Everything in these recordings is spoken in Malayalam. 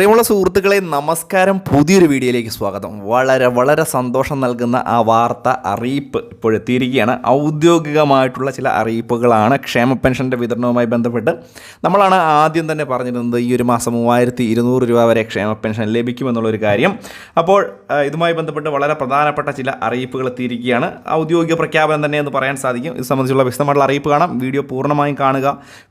പ്രിയമുള്ള സുഹൃത്തുക്കളെ നമസ്കാരം. പുതിയൊരു വീഡിയോയിലേക്ക് സ്വാഗതം. വളരെ വളരെ സന്തോഷം നൽകുന്ന ആ വാർത്ത അറിയിപ്പ് ഇപ്പോഴെത്തിയിരിക്കുകയാണ്. ഔദ്യോഗികമായിട്ടുള്ള ചില അറിയിപ്പുകളാണ് ക്ഷേമ പെൻഷന്റെ വിതരണവുമായി ബന്ധപ്പെട്ട് നമ്മളാണ് ആദ്യം തന്നെ പറഞ്ഞിരുന്നത് ഈ ഒരു മാസം മൂവായിരത്തി ഇരുന്നൂറ് രൂപ വരെ ക്ഷേമ പെൻഷൻ ലഭിക്കുമെന്നുള്ളൊരു കാര്യം. അപ്പോൾ ഇതുമായി ബന്ധപ്പെട്ട് വളരെ പ്രധാനപ്പെട്ട ചില അറിയിപ്പുകൾ എത്തിയിരിക്കുകയാണ്. ഔദ്യോഗിക പ്രഖ്യാപനം തന്നെ എന്ന് പറയാൻ സാധിക്കും. ഇത് സംബന്ധിച്ചുള്ള വിശദമായിട്ടുള്ള അറിയിപ്പ് കാണാം. വീഡിയോ പൂർണമായും കാണുക.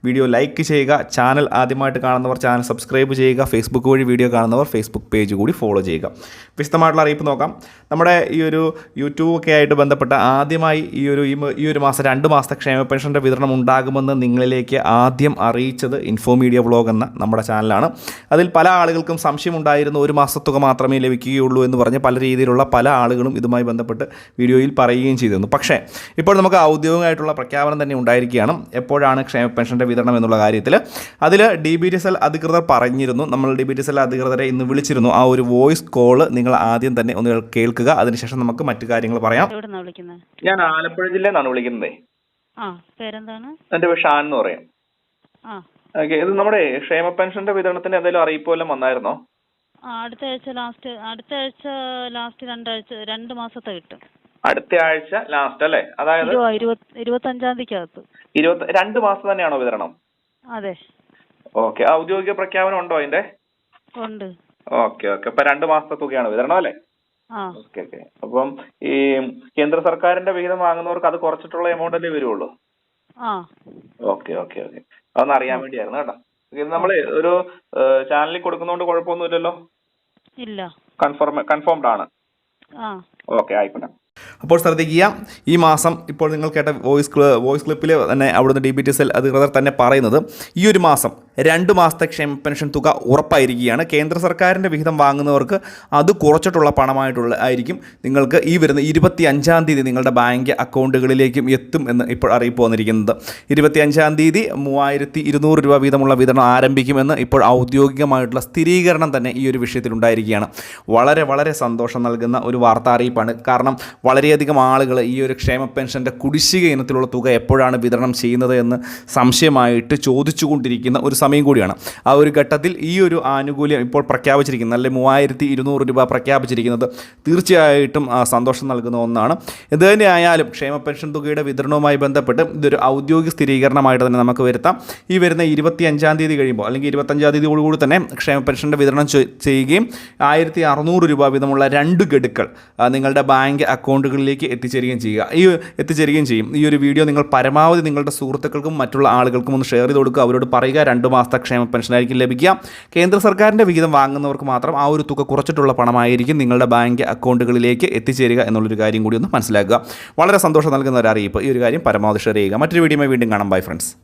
വീഡിയോ ലൈക്ക് ചെയ്യുക. ചാനൽ ആദ്യമായിട്ട് കാണുന്നവർ ചാനൽ സബ്സ്ക്രൈബ് ചെയ്യുക. ഫേസ്ബുക്ക് വീഡിയോ കാണുന്നവർ ഫേസ്ബുക്ക് പേജ് കൂടി ഫോളോ ചെയ്യുക. വിശദമായിട്ടുള്ള അറിയിപ്പ് നോക്കാം. നമ്മുടെ ഈ ഒരു യൂട്യൂബ് ഒക്കെ ആയിട്ട് ബന്ധപ്പെട്ട ആദ്യമായി ഈ ഒരു ഈ ഒരു മാസം രണ്ട് മാസത്തെ ക്ഷേമ പെൻഷന്റെ വിതരണം ഉണ്ടാകുമെന്ന് നിങ്ങളിലേക്ക് ആദ്യം അറിയിച്ചത് ഇൻഫോ മീഡിയ വ്ളോഗ് എന്ന നമ്മുടെ ചാനലാണ് അതിൽ പല ആളുകൾക്കും സംശയമുണ്ടായിരുന്നു ഒരു മാസത്തുക മാത്രമേ ലഭിക്കുകയുള്ളൂ എന്ന് പറഞ്ഞ് പല രീതിയിലുള്ള പല ആളുകളും ഇതുമായി ബന്ധപ്പെട്ട് വീഡിയോയിൽ പറയുകയും ചെയ്തിരുന്നു. പക്ഷേ ഇപ്പോൾ നമുക്ക് ഔദ്യോഗികമായിട്ടുള്ള പ്രഖ്യാപനം തന്നെ ഉണ്ടായിരിക്കുകയാണ്. എപ്പോഴാണ് ക്ഷേമ പെൻഷന്റെ വിതരണം എന്നുള്ള കാര്യത്തിൽ അതിൽ D B T S L അധികൃതർ പറഞ്ഞിരുന്നു. നമ്മൾ ഡി ബി എൽ അധികൃതരെ ഇന്ന് വിളിച്ചിരുന്നു. ആ ഒരു വോയിസ് കോൾ നിങ്ങൾ ആദ്യം തന്നെ ഒന്ന് കേൾക്കുക. അതിനുശേഷം നമുക്ക് മറ്റു കാര്യങ്ങൾ പറയാം. ഞാൻ ആലപ്പുഴ ജില്ലയിൽ നിന്നാണ് വിളിക്കുന്നത് എന്റെ പേര് ഷാൻ എന്ന് പറയാം. ആ. ഓക്കെ ഇത് നമ്മുടെ ക്ഷേമ പെൻഷന്റെ വിതരണത്തിന് എന്തെങ്കിലും അറിയിപ്പ് വല്ലതും വന്നായിരുന്നോ? അടുത്ത ആഴ്ച ലാസ്റ്റ് അടുത്ത ആഴ്ച ലാസ്റ്റ് രണ്ടാഴ്ച രണ്ട് മാസത്തെ കിട്ടും. അടുത്ത ആഴ്ച ലാസ്റ്റ് അല്ലേ? അതായത് ഇരുപത് ഇരുപത് ഇരുപത്തഞ്ചാം തീയതിക്കകത്ത്. ഇരുപത്തി രണ്ട് മാസം തന്നെയാണോ വിതരണം? അതെ. ഓക്കെ ഔദ്യോഗിക പ്രഖ്യാപനം ഉണ്ടോ അതിന്റെ ഉണ്ട്. Okay okay. അപ്പൊ രണ്ട് മാസത്തെ തുകയാണ് വിതരണം അല്ലേ? Okay okay. അപ്പം ഈ കേന്ദ്ര സർക്കാരിന്റെ വിഹിതം വാങ്ങുന്നവർക്ക് അത് കുറച്ചിട്ടുള്ള എമൗണ്ട് അല്ലേ വരുള്ളൂ? Okay okay okay. അതൊന്ന് അറിയാൻ വേണ്ടിയായിരുന്നു കേട്ടോ. ഇത് നമ്മൾ ഒരു ചാനലിൽ കൊടുക്കുന്നതുകൊണ്ട് കുഴപ്പമൊന്നുമില്ലല്ലോ? ഇല്ല. കൺഫേം കൺഫേംഡ് ആണ്. ആ. ഓക്കെ ആയിക്കോട്ടെ. അപ്പോൾ ശ്രദ്ധിക്കുക ഈ മാസം ഇപ്പോൾ നിങ്ങൾ കേട്ട വോയിസ് വോയിസ് ക്ലിപ്പിൽ തന്നെ അവിടുന്ന് ഡി ബി ടി സെൽ അധികൃതർ തന്നെ പറയുന്നത് ഈ ഒരു മാസം രണ്ട് മാസത്തെ ക്ഷേമ പെൻഷൻ തുക ഉറപ്പായിരിക്കുകയാണ്. കേന്ദ്ര സർക്കാരിന്റെ വിഹിതം വാങ്ങുന്നവർക്ക് അത് കുറച്ചിട്ടുള്ള പണമായിട്ടുള്ള ആയിരിക്കും. നിങ്ങൾക്ക് ഈ വരുന്ന ഇരുപത്തി അഞ്ചാം തീയതി നിങ്ങളുടെ ബാങ്ക് അക്കൗണ്ടുകളിലേക്കും എത്തും എന്ന് ഇപ്പോൾ അറിയിപ്പ് വന്നിരിക്കുന്നത്. ഇരുപത്തി അഞ്ചാം തീയതി മൂവായിരത്തി ഇരുന്നൂറ് രൂപ വീതമുള്ള വിതരണം ആരംഭിക്കുമെന്ന് ഇപ്പോൾ ഔദ്യോഗികമായിട്ടുള്ള സ്ഥിരീകരണം തന്നെ ഈ ഒരു വിഷയത്തിൽ ഉണ്ടായിരിക്കുകയാണ് വളരെ വളരെ സന്തോഷം നൽകുന്ന ഒരു വാർത്താ അറിയിപ്പാണ്. കാരണം വളരെയധികം ആളുകൾ ഈ ഒരു ക്ഷേമ പെൻഷന്റെ കുടിശ്ശിക ഇനത്തിലുള്ള തുക എപ്പോഴാണ് വിതരണം ചെയ്യുന്നത് എന്ന് സംശയമായിട്ട് ചോദിച്ചുകൊണ്ടിരിക്കുന്ന ഒരു സമയം കൂടിയാണ്. ആ ഒരു ഘട്ടത്തിൽ ഈ ഒരു ആനുകൂല്യം ഇപ്പോൾ പ്രഖ്യാപിച്ചിരിക്കുന്നത്. അല്ലെങ്കിൽ മൂവായിരത്തി ഇരുന്നൂറ് രൂപ പ്രഖ്യാപിച്ചിരിക്കുന്നത് തീർച്ചയായിട്ടും സന്തോഷം നൽകുന്ന ഒന്നാണ്. എന്ത് തന്നെയായാലും ക്ഷേമ പെൻഷൻ തുകയുടെ വിതരണവുമായി ബന്ധപ്പെട്ട് ഇതൊരു ഔദ്യോഗിക സ്ഥിരീകരണമായിട്ട് തന്നെ നമുക്ക് വരുത്താം. ഈ വരുന്ന ഇരുപത്തി അഞ്ചാം തീയതി കഴിയുമ്പോൾ അല്ലെങ്കിൽ ഇരുപത്തഞ്ചാം തീയതിയോടുകൂടി തന്നെ ക്ഷേമ പെൻഷന്റെ വിതരണം ചെയ്യുകയും ആയിരത്തി അറുന്നൂറ് രൂപ വീതമുള്ള രണ്ട് ഗഡുക്കൾ നിങ്ങളുടെ ബാങ്ക് അക്കൗണ്ടുകളിലേക്ക് എത്തിച്ചേരുകയും ചെയ്യുക. ഈ എത്തിച്ചേരുകയും ചെയ്യും. ഈ ഒരു വീഡിയോ നിങ്ങൾ പരമാവധി നിങ്ങളുടെ സുഹൃത്തുക്കൾക്കും മറ്റുള്ള ആളുകൾക്കും ഒന്ന് ഷെയർ ചെയ്ത് കൊടുക്കുക. അവരോട് പറയുക രണ്ട് മാസത്തെ ക്ഷേമ പെൻഷനായിരിക്കും ലഭിക്കുക. കേന്ദ്ര സർക്കാരിന്റെ വിഹിതം വാങ്ങുന്നവർക്ക് മാത്രം ആ ഒരു തുക കുറച്ചിട്ടുള്ള പണമായിരിക്കും നിങ്ങളുടെ ബാങ്ക് അക്കൗണ്ടുകളിലേക്ക് എത്തിച്ചേരുക എന്നുള്ളൊരു കാര്യം കൂടി ഒന്ന് മനസ്സിലാക്കുക. വളരെ സന്തോഷം നൽകുന്ന ഒരു അറിയിപ്പ്. ഈ ഒരു കാര്യം പരമാവധി ഷെയർ ചെയ്യുക. മറ്റൊരു വീഡിയോ വീണ്ടും കാണാം. Bye friends